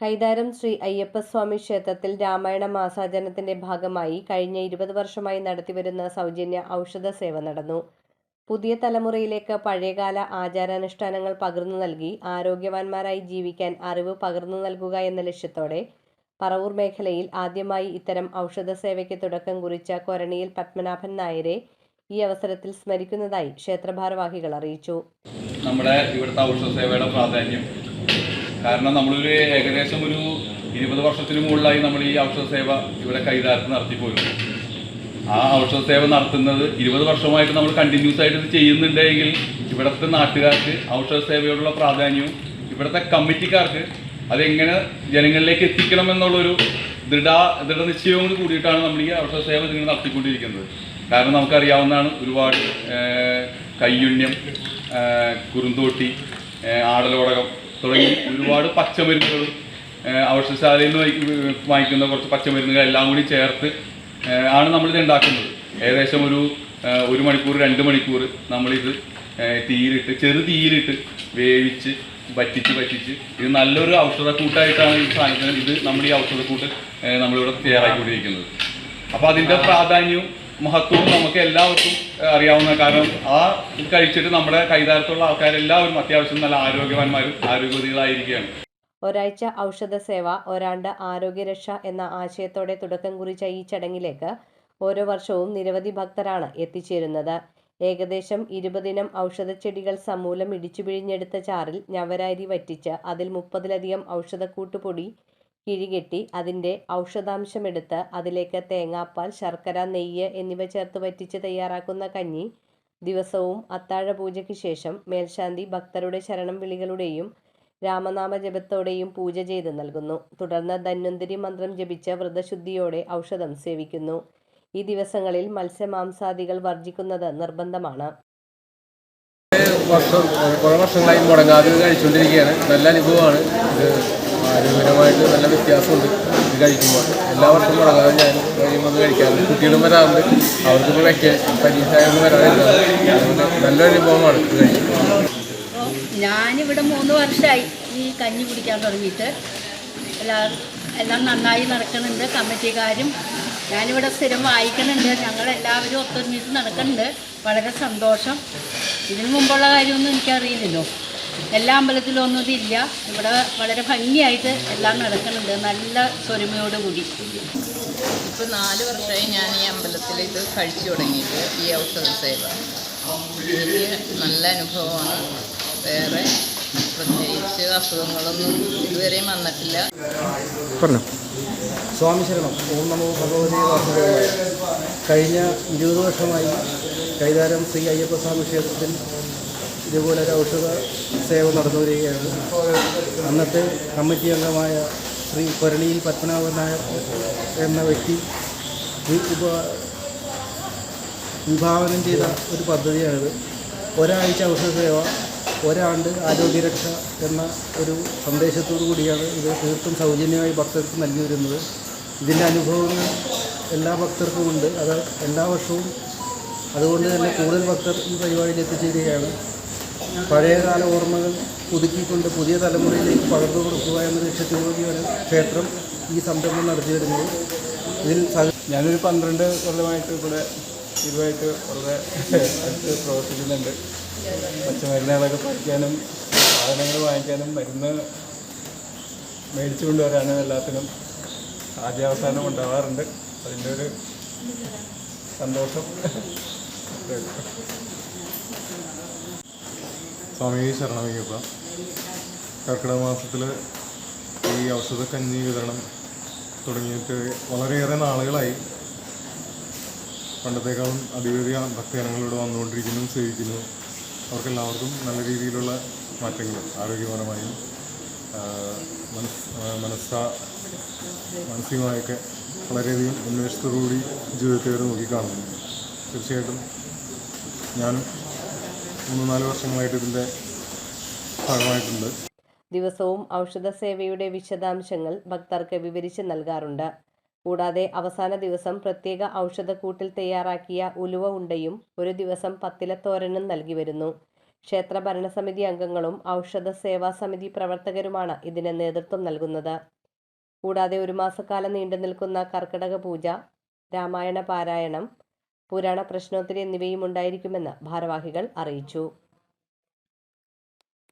കൈതാരം ശ്രീ അയ്യപ്പസ്വാമി ക്ഷേത്രത്തിൽ രാമായണ മാസാചരണത്തിന്റെ ഭാഗമായി കഴിഞ്ഞ ഇരുപത് വർഷമായി നടത്തിവരുന്ന സൗജന്യ ഔഷധ സേവ നടന്നു. പുതിയ തലമുറയിലേക്ക് പഴയകാല ആചാരാനുഷ്ഠാനങ്ങൾ പകർന്നു നൽകി ആരോഗ്യവാന്മാരായി ജീവിക്കാൻ അറിവ് പകർന്നു നൽകുക എന്ന ലക്ഷ്യത്തോടെ പറവൂർ മേഖലയിൽ ആദ്യമായി ഇത്തരം ഔഷധ സേവയ്ക്ക് തുടക്കം കുറിച്ച കൊരണിയിൽ പത്മനാഭൻ നായരെ ഈ അവസരത്തിൽ സ്മരിക്കുന്നതായി ക്ഷേത്രഭാരവാഹികൾ അറിയിച്ചു. നമ്മുടെ ഇവിടുത്തെ ഔഷധ സേവയുടെ പ്രാധാന്യം കാരണം നമ്മളൊരു ഏകദേശം ഒരു ഇരുപത് വർഷത്തിന് മുകളിലായി നമ്മൾ ഈ ഔഷധ സേവ ഇവിടെ കൈതാരത്ത് നടത്തിപ്പോയിരുന്നു ആ ഔഷധ സേവ നടത്തുന്നത് ഇരുപത് വർഷമായിട്ട് നമ്മൾ കണ്ടിന്യൂസ് ആയിട്ട് ഇത് ചെയ്യുന്നുണ്ടെങ്കിൽ ഇവിടുത്തെ നാട്ടുകാർക്ക് ഔഷധ സേവയോടുള്ള പ്രാധാന്യവും ഇവിടുത്തെ കമ്മിറ്റിക്കാർക്ക് അതെങ്ങനെ ജനങ്ങളിലേക്ക് എത്തിക്കണം എന്നുള്ളൊരു ദൃഢ ദൃഢനിശ്ചയവും കൂടി കൂടിയിട്ടാണ് നമ്മൾ ഈ ഔഷധ സേവ നിങ്ങൾ നടത്തിക്കൊണ്ടിരിക്കുന്നത്. കാരണം നമുക്കറിയാവുന്നതാണ് ഒരുപാട് കയ്യുണ്യം കുറുന്തോട്ടി ആടലോടകം തുടങ്ങി ഒരുപാട് പച്ചമരുന്നുകളും ഔഷധശാലയിൽ നിന്ന് വാങ്ങിക്കുന്ന കുറച്ച് പച്ചമരുന്നുകൾ എല്ലാം കൂടി ചേർത്ത് ആണ് നമ്മളിത് ഉണ്ടാക്കുന്നത്. ഏകദേശം ഒരു ഒരു മണിക്കൂർ രണ്ട് മണിക്കൂർ നമ്മളിത് തീരിട്ട് ചെറു തീയിലിട്ട് വേവിച്ച് വറ്റിച്ച് വറ്റിച്ച് ഇത് നല്ലൊരു ഔഷധക്കൂട്ടായിട്ടാണ് ഈ സാധനത്തിന് ഇത് നമ്മൾ ഈ ഔഷധക്കൂട്ട് നമ്മളിവിടെ തയ്യാറാക്കിക്കൊണ്ടിരിക്കുന്നത്. അപ്പോൾ അതിന്റെ പ്രാധാന്യവും മഹത്വവും നമുക്ക് എല്ലാവർക്കും അറിയാവുന്ന കാരണം ആ ഇത് കഴിച്ചിട്ട് നമ്മുടെ കൈതാരത്തുള്ള ആൾക്കാരെല്ലാവരും അത്യാവശ്യം നല്ല ആരോഗ്യവാന്മാരും ആരോഗ്യവതികളായിരിക്കുകയാണ്. ഒരാഴ്ച ഔഷധ സേവ ഒരാണ്ട് ആരോഗ്യരക്ഷ എന്ന ആശയത്തോടെ തുടക്കം കുറിച്ച ഈ ചടങ്ങിലേക്ക് ഓരോ വർഷവും നിരവധി ഭക്തരാണ് എത്തിച്ചേരുന്നത്. ഏകദേശം ഇരുപതിനം ഔഷധച്ചെടികൾ സമൂലം ഇടിച്ചു പിഴിഞ്ഞെടുത്ത ചാറിൽ ഞവരാരി വറ്റിച്ച് അതിൽ മുപ്പതിലധികം ഔഷധക്കൂട്ടുപൊടി കിഴികെട്ടി അതിന്റെ ഔഷധാംശമെടുത്ത് അതിലേക്ക് തേങ്ങാപ്പാൽ ശർക്കര നെയ്യ് എന്നിവ ചേർത്ത് വറ്റിച്ച് തയ്യാറാക്കുന്ന കഞ്ഞി ദിവസവും അത്താഴ പൂജയ്ക്ക് ശേഷം മേൽശാന്തി ഭക്തരുടെ ശരണം വിളികളുടെയും രാമനാമ ജപത്തോടെയും പൂജ ചെയ്ത് നൽകുന്നു. തുടർന്ന് ധന്വന്തരി മന്ത്രം ജപിച്ച് വ്രതശുദ്ധിയോടെ ഔഷധം സേവിക്കുന്നു. ഈ ദിവസങ്ങളിൽ മത്സ്യമാംസാദികൾ വർജിക്കുന്നത് നിർബന്ധമാണ്. വർഷം കുറേ വർഷങ്ങളായി മുടങ്ങാതെ കഴിച്ചുകൊണ്ടിരിക്കുകയാണ്. നല്ല അനുഭവമാണ്. ഇത് ആരോഗ്യപരമായിട്ട് നല്ല വ്യത്യാസമുണ്ട് ഇത് കഴിക്കുമ്പോൾ. എല്ലാ വർഷവും മുടങ്ങാതെ ഞാൻ കഴിയുമ്പോൾ കഴിക്കാറുണ്ട്. കുട്ടികളും വരാറുണ്ട്. അവർക്കിപ്പോൾ വെക്കാൻ പരീക്ഷ അതുകൊണ്ട് നല്ലൊരു അനുഭവമാണ് ഇത് ഞാനിവിടെ മൂന്ന് വർഷമായി ഈ കഞ്ഞി കുടിക്കാൻ തുടങ്ങിയിട്ട്. എല്ലാം എല്ലാം നന്നായി നടക്കുന്നുണ്ട്. കമ്മിറ്റിക്കാരും ഞാനിവിടെ സ്ഥിരം വായിക്കുന്നുണ്ട്. ഞങ്ങളെല്ലാവരും ഒത്തൊരുമിച്ച് നടക്കുന്നുണ്ട്. വളരെ സന്തോഷം. ഇതിനു മുമ്പുള്ള കാര്യമൊന്നും എനിക്കറിയില്ലല്ലോ. എല്ലാ അമ്പലത്തിലും ഒന്നും ഇതില്ല ഇവിടെ വളരെ ഭംഗിയായിട്ട് എല്ലാം നടക്കുന്നുണ്ട്. നല്ല സ്വരമയോടുകൂടി ഇപ്പോൾ നാല് വർഷമായി ഞാൻ ഈ അമ്പലത്തിൽ ഇത് കഴിച്ചു തുടങ്ങിയിട്ട് ഈ ഔഷധ സേവ എനിക്ക് നല്ല അനുഭവമാണ്. വേറെ പ്രത്യേകിച്ച് അസുഖങ്ങളൊന്നും ഇതുവരെയും വന്നിട്ടില്ല. പറഞ്ഞു. സ്വാമി ശരണം. ഓം നമോ ഭഗവതി വാസുദേവായ. കഴിഞ്ഞ ഇരുപത് വർഷമായി കൈതാരം ശ്രീ അയ്യപ്പസ്വാമി ക്ഷേത്രത്തിൽ ഇതുപോലെ ഒരു ഔഷധ സേവ നടന്നു വരികയാണ് അന്നത്തെ കമ്മിറ്റി അംഗമായ ശ്രീ കൊരണിയിൽ പത്മനാഭൻ നായർ എന്ന വ്യക്തി വിഭാവനം ചെയ്ത ഒരു പദ്ധതിയാണിത്. ഒരാഴ്ച ഔഷധ സേവ ഒരാണ്ട് ആരോഗ്യരക്ഷ എന്ന ഒരു സന്ദേശത്തോടു കൂടിയാണ് ഇത് തീർത്തും സൗജന്യമായി ഭക്തർക്ക് നൽകി വരുന്നത് ഇതിന്റെ അനുഭവങ്ങൾ എല്ലാ ഭക്തർക്കും ഉണ്ട് അത് എല്ലാ വർഷവും അതുകൊണ്ട് തന്നെ കൂടുതൽ ഭക്തർ ഈ പരിപാടിയിൽ എത്തിച്ചേരുകയാണ് പഴയകാല ഓർമ്മകൾ പുതുക്കിക്കൊണ്ട് പുതിയ തലമുറയിലേക്ക് പകർന്നു കൊടുക്കുക എന്ന ലക്ഷ്യത്തോടുകൂടിയാണ് ക്ഷേത്രം ഈ സംരംഭം നടത്തി വരുന്നത് ഇതിൽ ഞാനൊരു പന്ത്രണ്ട് കൊല്ലമായിട്ട് ഇവിടെ ഇതുമായിട്ട് വളരെ അടുത്ത് പ്രവർത്തിക്കുന്നുണ്ട്. പച്ചമരുന്നുകളൊക്കെ പഠിക്കാനും സാധനങ്ങൾ വാങ്ങിക്കാനും മരുന്ന് മേടിച്ചു കൊണ്ടുവരാനും എല്ലാത്തിനും ആദ്യാവസാനം ഉണ്ടാവാറുണ്ട്. അതിന്റെ ഒരു സന്തോഷം. സ്വാമി ശരണമയ്യപ്പ. കർക്കിടക മാസത്തിൽ ഈ ഔഷധക്കഞ്ഞി വിതരണം തുടങ്ങിയിട്ട് വളരെയേറെ നാളുകളായി. പണ്ടത്തേക്കാളും അതിവേദിയ ഭക്തജനങ്ങളിവിടെ വന്നുകൊണ്ടിരിക്കുന്നു സേവിക്കുന്നു. അവർക്കെല്ലാവർക്കും നല്ല രീതിയിലുള്ള മാറ്റങ്ങൾ ആരോഗ്യപരമായും മനസ് മനസ്സ മാനസികമായൊക്കെ വളരെയധികം ഉന്മേഷത്തോടുകൂടി ജീവിതത്തെ നോക്കിക്കാണുന്നു. തീർച്ചയായിട്ടും ഞാനും മൂന്ന് നാല് വർഷങ്ങളായിട്ട് ഇതിന്റെ ഭാഗമായിട്ടുണ്ട്. ദിവസവും ഔഷധ സേവയുടെ വിശദാംശങ്ങൾ ഭക്തർക്ക് വിവരിച്ച് നൽകാറുണ്ട്. കൂടാതെ അവസാന ദിവസം പ്രത്യേക ഔഷധക്കൂട്ടിൽ തയ്യാറാക്കിയ ഉലുവ ഉണ്ടയും ഒരു ദിവസം പത്തിലത്തോരനും നൽകി വരുന്നു. ക്ഷേത്ര ഭരണസമിതി അംഗങ്ങളും ഔഷധ സേവാ സമിതി പ്രവർത്തകരുമാണ് ഇതിന് നേതൃത്വം നൽകുന്നത്. കൂടാതെ ഒരു മാസക്കാലം നീണ്ടു നിൽക്കുന്ന കർക്കിടക പൂജ രാമായണ പാരായണം പുരാണ പ്രശ്നോത്തരി എന്നിവയും ഉണ്ടായിരിക്കുമെന്ന് ഭാരവാഹികൾ അറിയിച്ചു